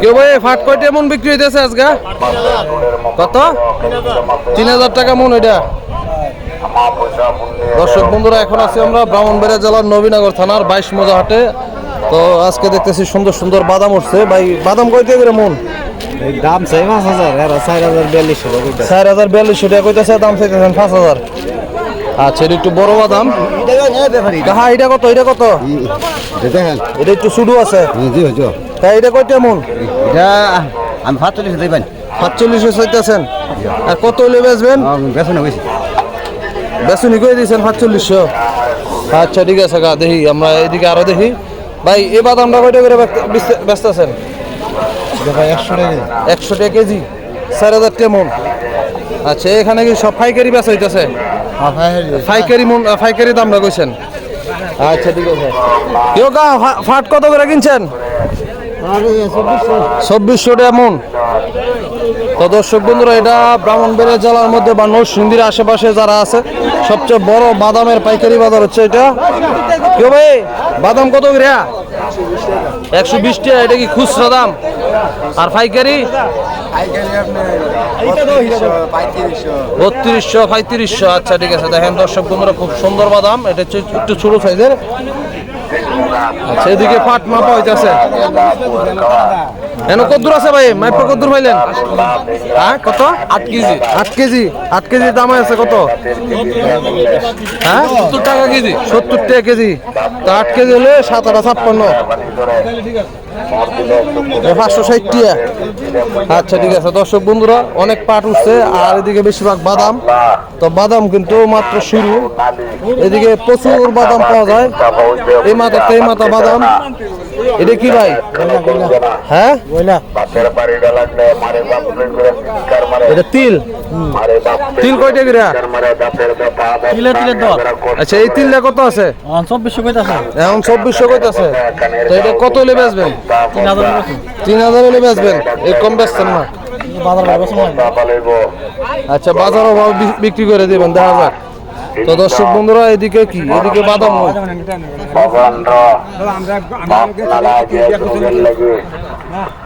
কেউ ভাই ফাট কয়টা মন বিক্রি হইতেছে আজকে? কত? তিন হাজার টাকা মন এটা। দর্শক বন্ধুরা এখন আছি আমরা ব্রাহ্মণবাড়িয়া জেলার নবীনগর থানার বাইশ মজা হাটে তো আজকে দেখতেছি সুন্দর সুন্দর বাদাম উঠছে। ভাই বাদাম মন? দাম চাই পাঁচ হাজার চার হাজার বিয়াল্লিশশো চার হাজার বিয়াল্লিশশো টাকা কইতেছে দাম চাইতেছেন পাঁচ হাজার। আচ্ছা এটা একটু বড় বাদাম। হ্যাঁ এটা কত? এটা কত? এটা একটু আছে। জি। তাই এটা কয়টা মন এটা আমি পাঁচচল্লিশ দেবেন সাতচল্লিশে চাইতেছেন? আর কত হলে বেচবেন? বেসন হয়েছে বেসুনি করে দিয়েছেন সাতচল্লিশশো? আচ্ছা ঠিক আছে গা দেখি আমরা এদিকে আরও দেখি। ভাই এই বাদামটা কয়টা করে ব্যস্ত ভাই একশো টাকা একশো টাকা কেজি? চার হাজার টাকা মন আচ্ছা এখানে কি সব পাইকারি বেচা হইতেছে? পাইকারি। মন পাইকারি দামটা কইছেন? আচ্ছা ঠিক আছে। কেউ গা ফাট কত করে কিনছেন? চব্বিশশো টাকা মন তো দর্শক বন্ধুরা, এটা ব্রাহ্মণবাড়িয়া জেলার মধ্যে বা নরসিংদীর আশেপাশে যারা আছে, সবচেয়ে বড় বাদামের পাইকারি বাজার হচ্ছে এটা। কেউ ভাই, বাদাম কত করে? একশো বিশ টাকা, এটা কি খুচরা দাম? আর পাইকারি? বত্রিশশো, পঁয়ত্রিশশো আচ্ছা ঠিক আছে। দেখেন দর্শক বন্ধুরা, খুব সুন্দর বাদাম। এটা হচ্ছে একটু ছোট সাইজের। আচ্ছা এদিকে পাট মাপা হইতেছে এন আছে ভাই? মাইপা কদ্দুর পাইলেন? হ্যাঁ কত? আট কেজি। আট কেজি। আট কেজি দাম আছে কত? হ্যাঁ সত্তর টাকা কেজি। সত্তর টাকা কেজি। তো আট কেজি হলে সাত আটা ছাপ্পান্ন পাঁচশো ষাট আচ্ছা ঠিক আছে। দর্শক বন্ধুরা অনেক পাট উঠছে আর এদিকে বেশিরভাগ বাদাম। তো বাদাম কিন্তু মাত্র শুরু। এদিকে প্রচুর বাদাম পাওয়া যায়। এই মাথা এই মাথা বাদাম। এটা কি ভাই? হ্যাঁ? এটা তিল। তিল কয়টা করে? তিলে তিলে দর আচ্ছা এই তিলটা কত আছে? চব্বিশশো কইতে আছে। এখন চব্বিশশো কত আছে? তো এটা কত হলে বেচবেন? তিন হাজার হলে বেচবেন। এই কম বেচছেন না। বাজার আচ্ছা বাজারও ভাবে বিক্রি করে দিবেন দেখা যাক তো দর্শক বন্ধুরা এদিকে কি এদিকে বাদাম।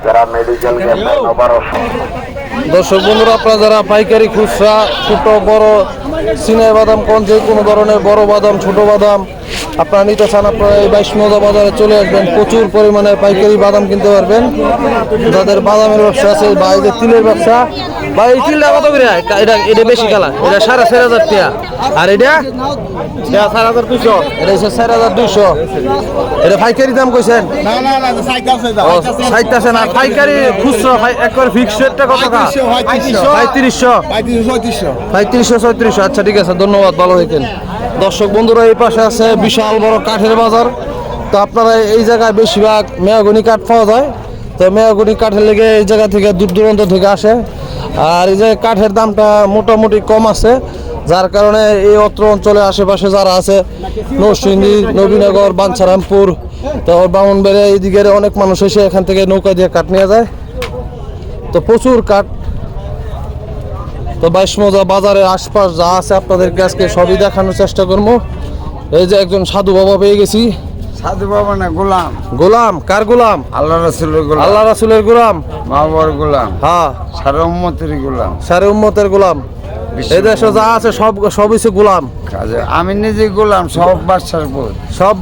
যারা মেডিকেল গেছেন দর্শক বন্ধুরা আপনারা যারা পাইকারি খুচরা ছোট বড় সিনাই বাদাম কোন যে কোনো ধরনের বড় বাদাম ছোট বাদাম আপনারা নিতে চান আপনারা এই বাইশ মজা বাজারে চলে আসবেন। প্রচুর পরিমাণে পাইকারি বাদাম কিনতে পারবেন। যাদের বাদামের ব্যবসা আছে বা এই যে তিলের ব্যবসা বা এই তিলটা কত করে? এটা এটা বেশি কালা এটা সাড়ে চার হাজার টাকা। আর এটা? চার হাজার দুইশো। এটা হচ্ছে চার হাজার দুইশো। এটা পাইকারি দাম কইছেন? আর পাইকারি খুচরো একবার ফিক্স রেটটা কত টাকা? পঁয়ত্রিশশো পঁয়ত্রিশশো। ছয়ত্রিশশো। আচ্ছা ঠিক আছে ধন্যবাদ ভালো হইতেন দর্শক বন্ধুরা এই পাশে আছে বিশাল বড় কাঠের বাজার। তো আপনারা এই জায়গায় বেশিরভাগ মেয়াগুনি কাঠ পাওয়া যায়। তো মেয়াগুনি কাঠের লেগে এই জায়গা থেকে দূর দূরান্ত থেকে আসে। আর এই যে কাঠের দামটা মোটামুটি কম আছে, যার কারণে এই অত্র অঞ্চলের আশেপাশে যারা আছে, নরসিংদী, নবীনগর, বাঞ্ছারামপুর, তো বামনবাড়িয়া এইদিকে অনেক মানুষ এসে এখান থেকে নৌকা দিয়ে কাঠ নিয়ে যায়। তো প্রচুর কাঠ। তো বাইশ মজা বাজারের আশপাশ যা আছে আপনাদেরকে আজকে সবই দেখানোর চেষ্টা করব। এই যে একজন সাধু বাবা পেয়ে গেছি। সাধু বাবা না গোলাম। গোলাম কার গোলাম? আল্লাহ রসুলের গোলাম। আল্লাহ রাসুলের গোলাম। মা গোলাম। হ্যাঁ। সারা উম্মতের গোলাম। সারে উম্মতের গোলাম। এই দেশে যা আছে সব সব হচ্ছে গোলাম। আমি নিজে গোলাম সব বাদশার বোধ। সব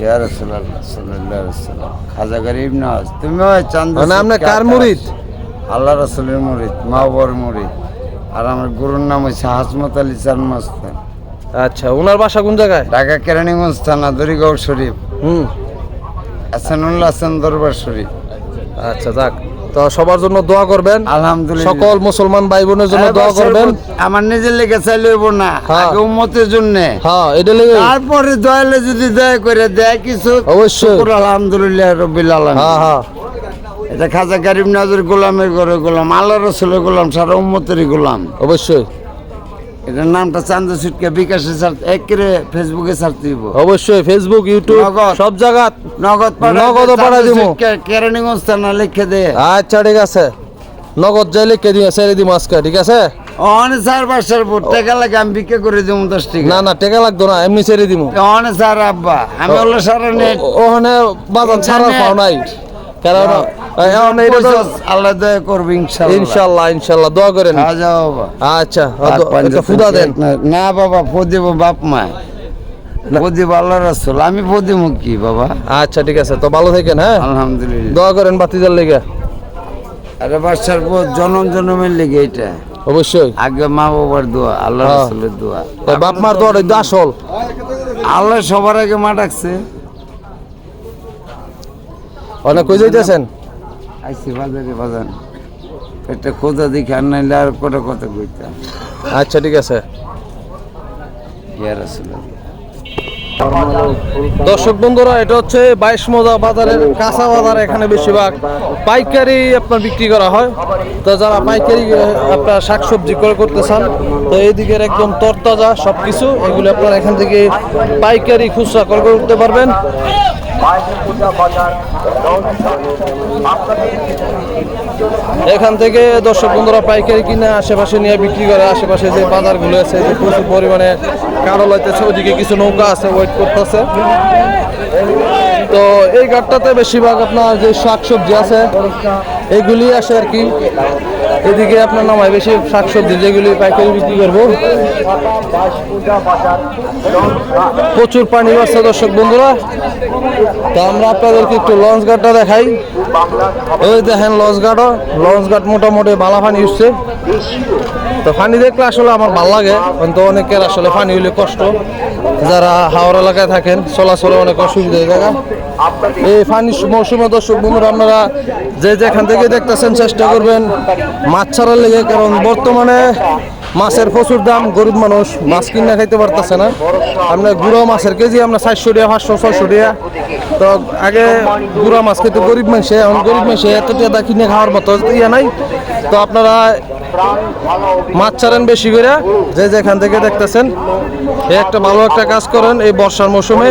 ইয়া আলাইহি ওয়াসাল্লাম। খাজা গরিব নওয়াজ তুমি মানে আপনি কার মুরিদ? আল্লাহ রাসূলের মুরিদ মা বাবার মুরিদ। আর আমার গুরুর নাম হচ্ছে হাসমত আলী চান মাস্তান আচ্ছা ওনার বাসা কোন জায়গায়? ঢাকা কেরানীগঞ্জ থানা দরিগাঁও শরীফ। হুম। হাসানুল্লাহ হাসান দরবার শরীফ। আচ্ছা যাক। তো সবার জন্য দোয়া করবেন। আলহামদুলিল্লাহ। সকল মুসলমান ভাই বোনের জন্য দোয়া করবেন। আমার নিজের লেগে চাইলে হইব না হ্যাঁ। আগে উম্মতের জন্য। হ্যাঁ এটা লেগে। তারপরে দয়ালে যদি দয়া করে দেয় কিছু অবশ্যই। শুকর আলহামদুলিল্লাহ রবিল আলম হ্যাঁ হ্যাঁ। এটা খাজা গরিব নাজর গোলামের ঘরে গোলাম আল্লাহ রসুলের গোলাম সারা উম্মতেরই গোলাম। অবশ্যই। এটার নামটা চান্দ সিটকে বিকাশে ছাড় একেরে ফেসবুকে ছাড়তে দিব। অবশ্যই ফেসবুক ইউটিউব নগদ। সব জায়গা নগদ নগদও পাঠায় দিবো। কেরানীগঞ্জ থানা লিখে দে। আচ্ছা ঠিক আছে। নগদ যাই লিখে দিও ছেড়ে দিম আজকে ঠিক আছে? অনে চার বাসার ভোট টাকা লাগে আমি বিক্রি করে দেবো দশ টাকা। না না টেকা লাগতো না এমনি ছেড়ে দিমু। অনে চার আব্বা আমি হলো সারা নেট। ওখানে বাজার ছাড়ার পাও নাই। কারণ আল্লাহ দয়া করবে দোয়া করেন। আচ্ছা ফুদা দেন। না- বাবা বাপ মা। প্রদীপ আল্লাহ রাসূল। আমি প্রদীপ কি বাবা? আচ্ছা ঠিক আছে তো ভালো থাকেন হ্যাঁ? আলহামদুলিল্লাহ। দোয়া করেন বাতিজার লেগে। আরে বাচ্চার পর জনম জনমের লেগে এটা অবশ্যই। আগে মা বাবার দোয়া আল্লাহ হ্যাঁ। রাসূলের দোয়া। তো বাপ মার দোয়া এটা আসল। আল্লাহ সবার আগে মা ডাকছে। অনেক কই যাইতেছেন? আইসি বাজারে বাজান একটা খোঁজা দেখি আর নাইলে আর কটা কথা কইতাম। আচ্ছা ঠিক আছে। ইয়ার রাসূলুল্লাহ দর্শক বন্ধুরা এটা হচ্ছে বাইশ মজা বাজারের কাঁচা বাজার এখানে বেশিরভাগ পাইকারি আপনার বিক্রি করা হয়। তো যারা পাইকারি আপনার শাকসবজি করে করতে চান তো এইদিকের একদম তরতাজা সব কিছু এগুলো আপনারা এখান থেকে পাইকারি খুচরা করে করতে পারবেন। এখান থেকে দর্শক বন্ধুরা পাইকারি কিনে আশেপাশে নিয়ে বিক্রি করে, আশেপাশে যে বাজারগুলো আছে, যে প্রচুর পরিমাণে কারও লাইতেছে ওইদিকে কিছু নৌকা আছে ওয়েট করতেছে। তো এই ঘাটটাতে বেশিরভাগ আপনার যে শাকসবজি আছে, এগুলি আসে আর কি। এদিকে আপনার নামায় বেশি শাকসবজি যেগুলি পাইকারি বিক্রি করব। প্রচুর পানি বাড়ছে দর্শক বন্ধুরা। তো আমরা আপনাদেরকে একটু লঞ্চ গার্ডটা দেখাই। ওই দেখেন লঞ্চ ঘাটও লঞ্চ গার্ড মোটামুটি বালা পানি উঠছে। তো পানি দেখলে আসলে আমার ভালো লাগে, কিন্তু অনেকের আসলে পানি হইলে কষ্ট। যারা হাওড় এলাকায় থাকেন, চলাচলে অনেক অসুবিধা হয়ে থাকে এই পানি মৌসুমে দর্শক বন্ধুরা, আপনারা যে যেখান থেকে দেখতেছেন, চেষ্টা করবেন মাছ ছাড়ার লেগে, কারণ বর্তমানে মাছের প্রচুর দাম, গরিব মানুষ মাছ কিনে খাইতে পারতেছে না। আমরা গুঁড়ো মাছের কেজি আমরা চারশো টাকা, পাঁচশো, ছয়শো টাকা। তো আগে গুঁড়া মাছ খেতে গরিব মানুষে, এখন গরিব মানুষে এত টাকা কিনে খাওয়ার মতো ইয়ে নাই। তো আপনারা মাছ ছাড়েন বেশি করে, যে যেখান থেকে দেখতেছেন। একটা ভালো একটা কাজ করেন এই বর্ষার মৌসুমে।